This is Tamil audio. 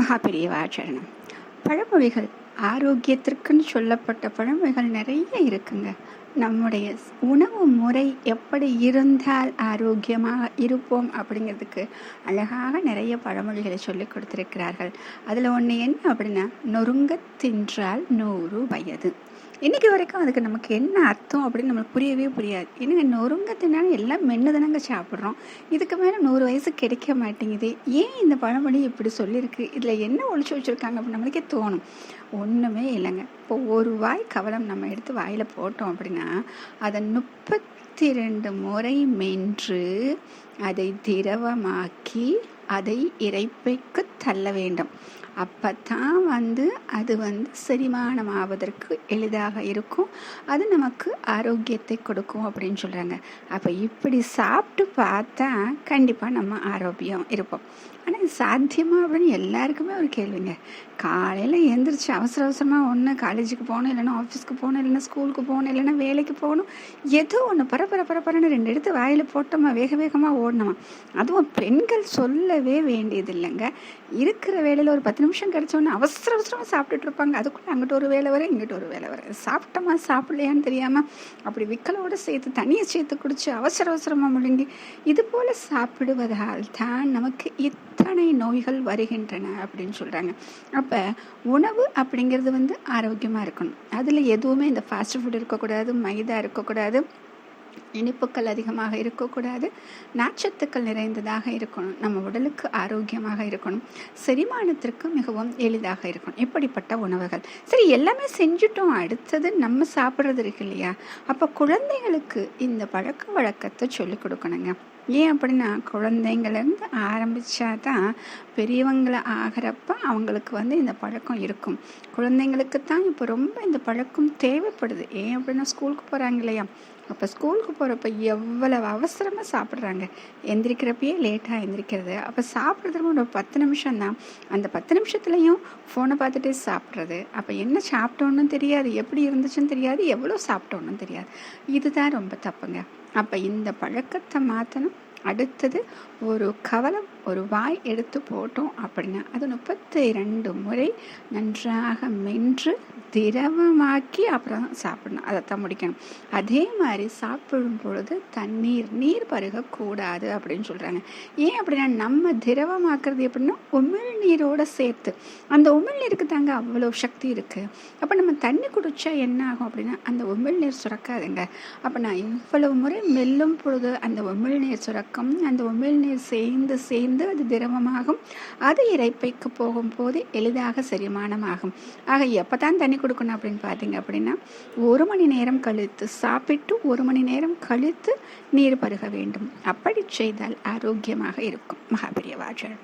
மகாபெரியவாச்சரணம். பழமொழிகள் ஆரோக்கியத்திற்குன்னு சொல்லப்பட்ட பழமொழிகள் நிறைய இருக்குங்க. நம்முடைய உணவு முறை எப்படி இருந்தால் ஆரோக்கியமாக இருப்போம் அப்படிங்கிறதுக்கு அழகாக நிறைய பழமொழிகளை சொல்லி கொடுத்துருக்கிறார்கள். அதில் ஒன்று என்ன அப்படின்னா நொறுங்க தின்றால் நூறு வயது. இன்றைக்கி வரைக்கும் அதுக்கு நமக்கு என்ன அர்த்தம் அப்படின்னு நம்மளுக்கு புரியவே புரியாது. என்னங்க நொறுங்க தின்னாலும் எல்லாம் மென்று தானங்க சாப்பிட்றோம். இதுக்கு மேலே நூறு வயசு கிடைக்க மாட்டேங்குது. ஏன் இந்த பழமொழி இப்படி சொல்லியிருக்கு இதில் என்ன ஒழிச்சு வச்சுருக்காங்க அப்படின்னு நம்மளுக்கே தோணும். ஒன்றுமே இல்லைங்க. இப்போ ஒரு வாய் கவலம் நம்ம எடுத்து வாயில் போட்டோம் அப்படின்னா அதை முப்பத்தி ரெண்டு முறை மென்று அதை திரவமாக்கி அதை இறைப்பைக்கு தள்ள வேண்டும். அப்போ தான் வந்து அது வந்து செரிமானம் ஆவதற்கு எளிதாக இருக்கும். அது நமக்கு ஆரோக்கியத்தை கொடுக்கும் அப்படின்னு சொல்கிறாங்க அப்போ இப்படி சாப்பிட்டு பார்த்தா கண்டிப்பாக நம்ம ஆரோக்கியம் இருப்போம். ஆனால் சாத்தியமாக சாத்தியமா அப்படின்னு எல்லாருக்குமே ஒரு கேள்விங்க. காலையில் எழுந்திரிச்சு அவசர அவசரமாக ஒன்று காலேஜுக்கு போகணும் இல்லைன்னா ஆஃபீஸ்க்கு போகணும் இல்லைன்னா ஸ்கூலுக்கு போகணும் இல்லைன்னா வேலைக்கு போகணும் ஏதோ ஒன்று பரபர பரப்பரன்னு ரெண்டு எடுத்து வாயில் போட்டோமா வேக வேகமாக ஓடணுமா? அதுவும் பெண்கள் சொல்லவே வேண்டியது இல்லைங்க இருக்கிற வேலையில் ஒரு பத்து நிமிஷம் கிடச்சோன்னு அவசர அவசரமாக சாப்பிட்டுட்டு இருப்பாங்க. அதுக்குள்ளே அங்கிட்ட ஒரு வேலை வர இங்கிட்ட ஒரு வேலை வர. சாப்பிட்டோமா சாப்பிடலையான்னு தெரியாமல் அப்படி விக்கலோடு சேர்த்து தனியை சேர்த்து குடிச்சு அவசர அவசரமாக முழுங்கி இது போல் சாப்பிடுவதால் தான் நமக்கு இத்தனை நோய்கள் வருகின்றன அப்படின்னு சொல்கிறாங்க அப்போ உணவு அப்படிங்கிறது வந்து ஆரோக்கியமாக இருக்கணும். அதில் எதுவுமே இந்த ஃபாஸ்ட் ஃபுட் இருக்கக்கூடாது மைதா இருக்கக்கூடாது இனிப்புகள் அதிகமாக இருக்கக்கூடாது. நாச்சத்துக்கள் நிறைந்ததாக இருக்கணும். நம்ம உடலுக்கு ஆரோக்கியமாக இருக்கணும். செரிமானத்திற்கு மிகவும் எளிதாக இருக்கணும். இப்படிப்பட்ட உணவுகள். சரி எல்லாமே செஞ்சுட்டோம். அடுத்தது நம்ம சாப்பிட்றது இருக்கு இல்லையா? அப்போ குழந்தைகளுக்கு இந்த பழக்க வழக்கத்தை சொல்லிக் கொடுக்கணுங்க. ஏன் அப்படின்னா குழந்தைங்கள்லேருந்து ஆரம்பித்தா தான் பெரியவங்களை ஆகிறப்ப அவங்களுக்கு வந்து இந்த பழக்கம் இருக்கும். குழந்தைங்களுக்கு தான் இப்போ ரொம்ப இந்த பழக்கம் தேவைப்படுது. ஏன் அப்படின்னா ஸ்கூலுக்கு போகிறாங்க இல்லையா? அப்போ ஸ்கூலுக்கு போகிறப்ப எவ்வளவு அவசரமாக சாப்பிட்றாங்க. எந்திரிக்கிறப்பயே லேட்டாக எந்திரிக்கிறது. அப்போ சாப்பிட்றது ஒரு பத்து நிமிஷம் தான் அந்த பத்து நிமிஷத்துலையும் ஃபோனை பார்த்துட்டே சாப்பிட்றது. அப்போ என்ன சாப்பிட்டோன்னு தெரியாது. எப்படி இருந்துச்சுன்னு தெரியாது. எவ்வளோ சாப்பிட்டோன்னு தெரியாது. இதுதான் ரொம்ப தப்புங்க. அப்போ இந்த பழக்கத்தை மாற்றணும் அடுத்தது ஒரு கவலம் ஒரு வாய் எடுத்து போட்டோம் அப்படின்னா அது முப்பத்தி ரெண்டு முறை நன்றாக மென்று திரவமாக்கி அப்புறம் தான் சாப்பிடணும். தான் முடிக்கணும். அதே மாதிரி சாப்பிடும் பொழுது தண்ணீர் நீர் பருகக்கூடாது அப்படின்னு சொல்கிறாங்க ஏன் அப்படின்னா நம்ம திரவமாக்குறது எப்படின்னா உமிழ் நீரோட சேர்த்து. அந்த உமிழ் நீருக்கு தாங்க அவ்வளோ சக்தி இருக்குது அப்போ நம்ம தண்ணி குடித்தா என்ன ஆகும் அப்படின்னா அந்த உமிழ் நீர் சுரக்காதுங்க. அப்போ நான் இவ்வளவு முறை மெல்லும் பொழுது அந்த உமிழ் நீர் சுரக்கம் அந்த உமிழ் நீர் சேர்ந்து சேர்ந்து அது திரவமாகும். அது இறைப்பைக்கு போகும்போது எளிதாக செரிமானமாகும். ஆக எப்போ தான் தண்ணி கொடுக்கணும் அப்படின்னு பார்த்தீங்க அப்படின்னா ஒரு மணி நேரம் கழித்து சாப்பிட்டு ஒரு மணி நேரம் கழித்து நீர் பருக வேண்டும். அப்படி செய்தால் ஆரோக்கியமாக இருக்கும். மகாபெரியவாஜன்